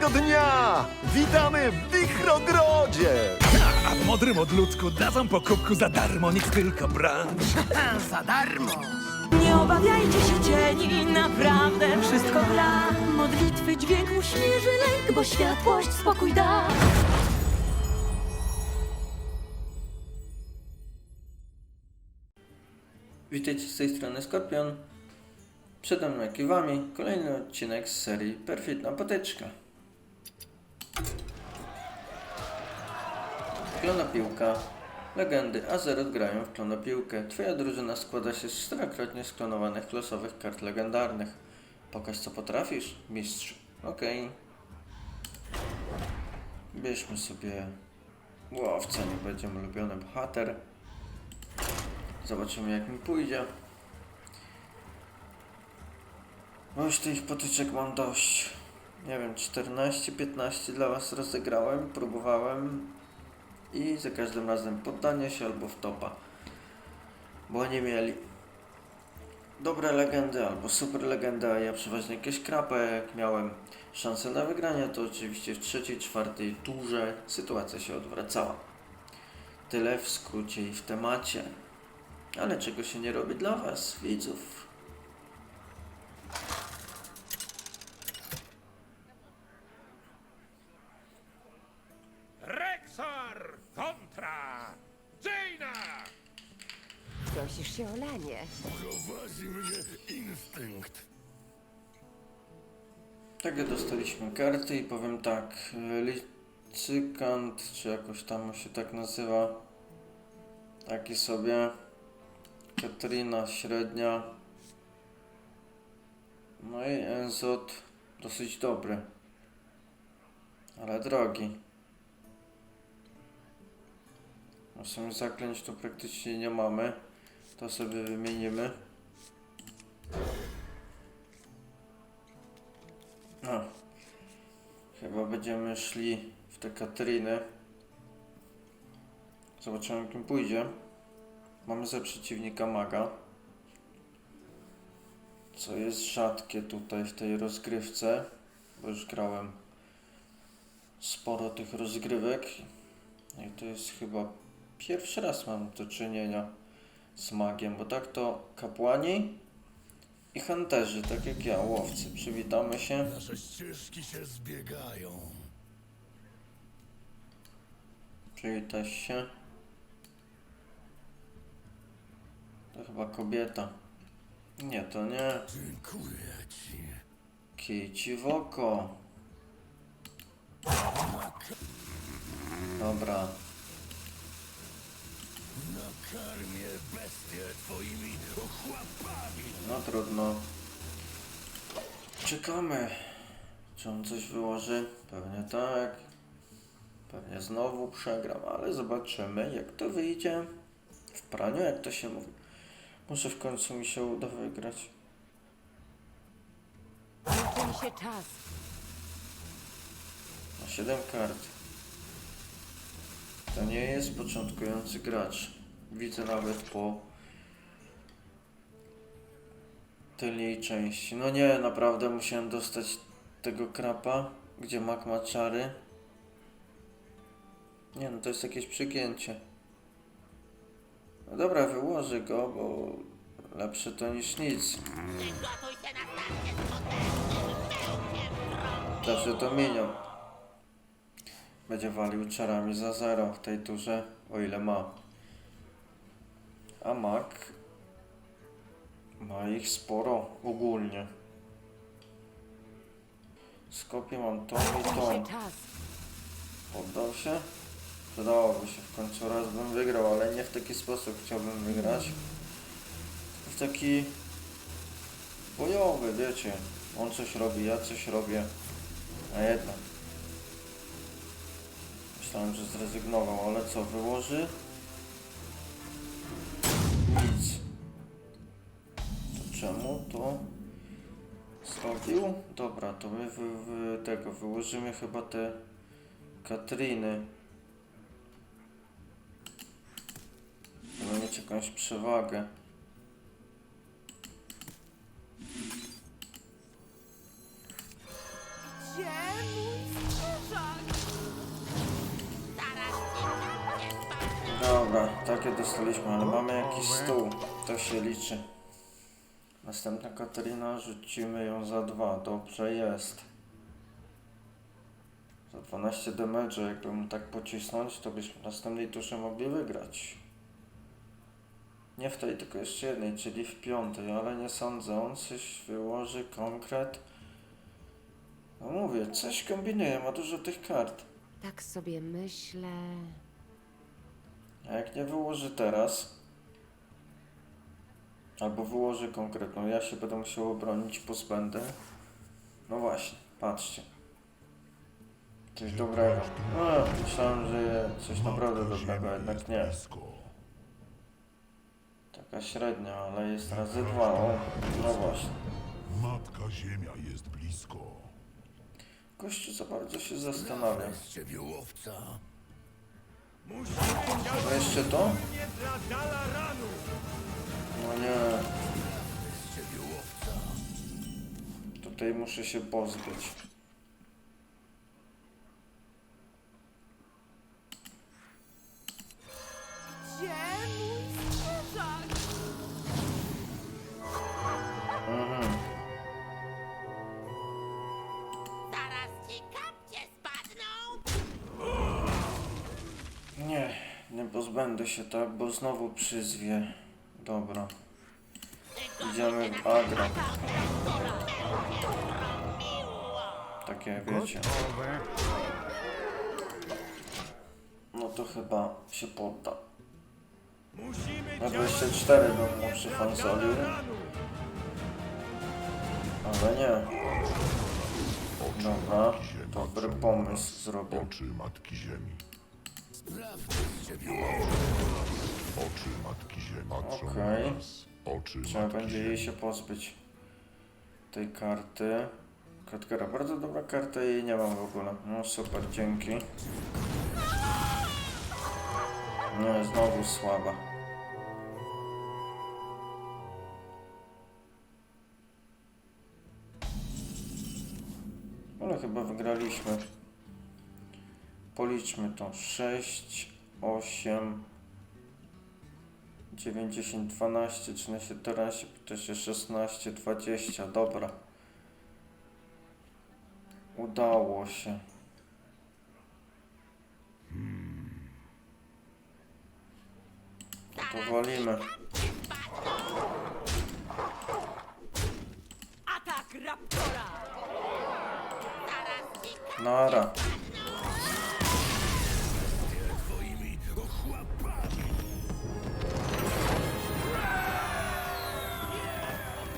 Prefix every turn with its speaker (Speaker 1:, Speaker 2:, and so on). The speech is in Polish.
Speaker 1: Dnia! Witamy w Wichrogrodzie!
Speaker 2: A w modrym odludku dadzą po kubku za darmo, nic tylko brać.
Speaker 3: Za darmo!
Speaker 4: Nie obawiajcie się cieni, naprawdę wszystko gra. Modlitwy dźwięk uśmierzy lęk, bo światłość spokój da.
Speaker 5: Witajcie z tej strony Skorpion. Przede mną jak i wami kolejny odcinek z serii Perfidna Potyczka. Klonopiłka. Legendy Azeroth grają w klonopiłkę. Twoja drużyna składa się z czterokrotnie sklonowanych losowych kart legendarnych. Pokaż co potrafisz, mistrz. Okej. Bierzmy sobie łowca, nie będzie ulubiony bohater. Zobaczymy jak mi pójdzie. Bo już tych potyczek mam dość. Nie wiem, 14-15 dla was rozegrałem, próbowałem i za każdym razem poddanie się albo w topa. Bo oni mieli dobre legendy albo super legendy, a ja przeważnie jakieś krapę. Jak miałem szansę na wygranie, to oczywiście w trzeciej, czwartej turze sytuacja się odwracała. Tyle w skrócie i w temacie. Ale czego się nie robi dla Was, widzów?
Speaker 3: Prosisz się o lanie.
Speaker 2: Prowadzi mnie instynkt.
Speaker 5: Tak, dostaliśmy karty i powiem tak. Licykant, czy jakoś tam się tak nazywa. Taki sobie. Katrina średnia. No i Enzot dosyć dobry. Ale drogi. No zaklęć tu praktycznie nie mamy. To sobie wymienimy. Chyba będziemy szli w te Katryny. Zobaczymy jak im pójdzie. Mamy za przeciwnika maga. Co jest rzadkie tutaj w tej rozgrywce. Bo już grałem sporo tych rozgrywek. I to jest chyba pierwszy raz mam do czynienia z magiem, bo tak to kapłani i hunterzy, tak jak ja, łowcy. Przywitamy się.
Speaker 2: Nasze ścieżki się zbiegają.
Speaker 5: Przywitaj się. To chyba kobieta. Nie, to nie.
Speaker 2: Dziękuję ci.
Speaker 5: Kij ci w oko. Dobra.
Speaker 2: Nakarmię bestię twoimi ochłapami.
Speaker 5: No trudno. Czekamy. Czy on coś wyłoży? Pewnie tak. Pewnie znowu przegram, ale zobaczymy jak to wyjdzie. W praniu, jak to się mówi. Może w końcu mi się uda wygrać.
Speaker 3: Się czas.
Speaker 5: Ma 7 kart. To nie jest początkujący gracz. Widzę nawet po tylnej części. No nie, naprawdę musiałem dostać tego krapa, gdzie mak ma czary. Nie no, to jest jakieś przegięcie. No dobra, wyłożę go, bo lepsze to niż nic. Zawsze to mienią. Będzie walił czarami za zero w tej turze, o ile ma. A mak ma ich sporo ogólnie. Skopie mam tą i tą. Poddał się? Przydałoby się w końcu raz bym wygrał, ale nie w taki sposób chciałbym wygrać. W taki bojowy, wiecie. On coś robi, ja coś robię. A jednak. Myślałem, że zrezygnował, ale co, wyłoży? Dobra, to my tego wyłożymy chyba te Katriny. Żeby mieć jakąś przewagę.
Speaker 3: Gdzie? Dobra, takie
Speaker 5: dostaliśmy, ale mamy jakiś stół. To się liczy. Następna Katarina, rzucimy ją za dwa. Dobrze jest. Za 12 damage, jakbym tak pocisnąć, to byśmy w następnej turze mogli wygrać. Nie w tej, tylko jeszcze jednej, czyli w piątej, ale nie sądzę. On coś wyłoży konkret. No mówię, coś kombinuje, ma dużo tych kart.
Speaker 3: Tak sobie myślę.
Speaker 5: A jak nie wyłoży teraz, albo wyłoży konkretną, ja się będę musiał obronić, pozbędę. No właśnie, patrzcie. Coś dobrego. No, myślałem, że coś naprawdę dobrego, jednak nie. Taka średnia, ale jest razy dwa. O, no właśnie.
Speaker 6: Matka Ziemia jest blisko.
Speaker 5: Gościu za bardzo się zastanawia. A jeszcze to? No nie. Tutaj muszę się pozbyć. Mhm. Nie, nie pozbędę się tak, bo znowu przyzwie. Dobra. Idziemy w agro. Takie wiecie. No to chyba się podda.
Speaker 2: Musimy
Speaker 5: Na
Speaker 2: działać
Speaker 5: 24 bym mu przyfansolił, ale nie. Dobra, dobry pomysł zrobił.
Speaker 6: Oczy Matki Ziemi. Oczy Matki patrzą
Speaker 5: Okej.
Speaker 6: na nas. Oczy
Speaker 5: Trzeba
Speaker 6: Matki
Speaker 5: będzie jej się pozbyć tej karty. Katkara, bardzo dobra karta i jej nie mam w ogóle. No super, dzięki. No znowu słaba. Ale chyba wygraliśmy. Policzmy to. 6, 8, 9, 10, 12, 13, 14, 15, 16, 20. Dobra. Udało się. No to walimy.
Speaker 4: Atak Raptora!
Speaker 5: Nara.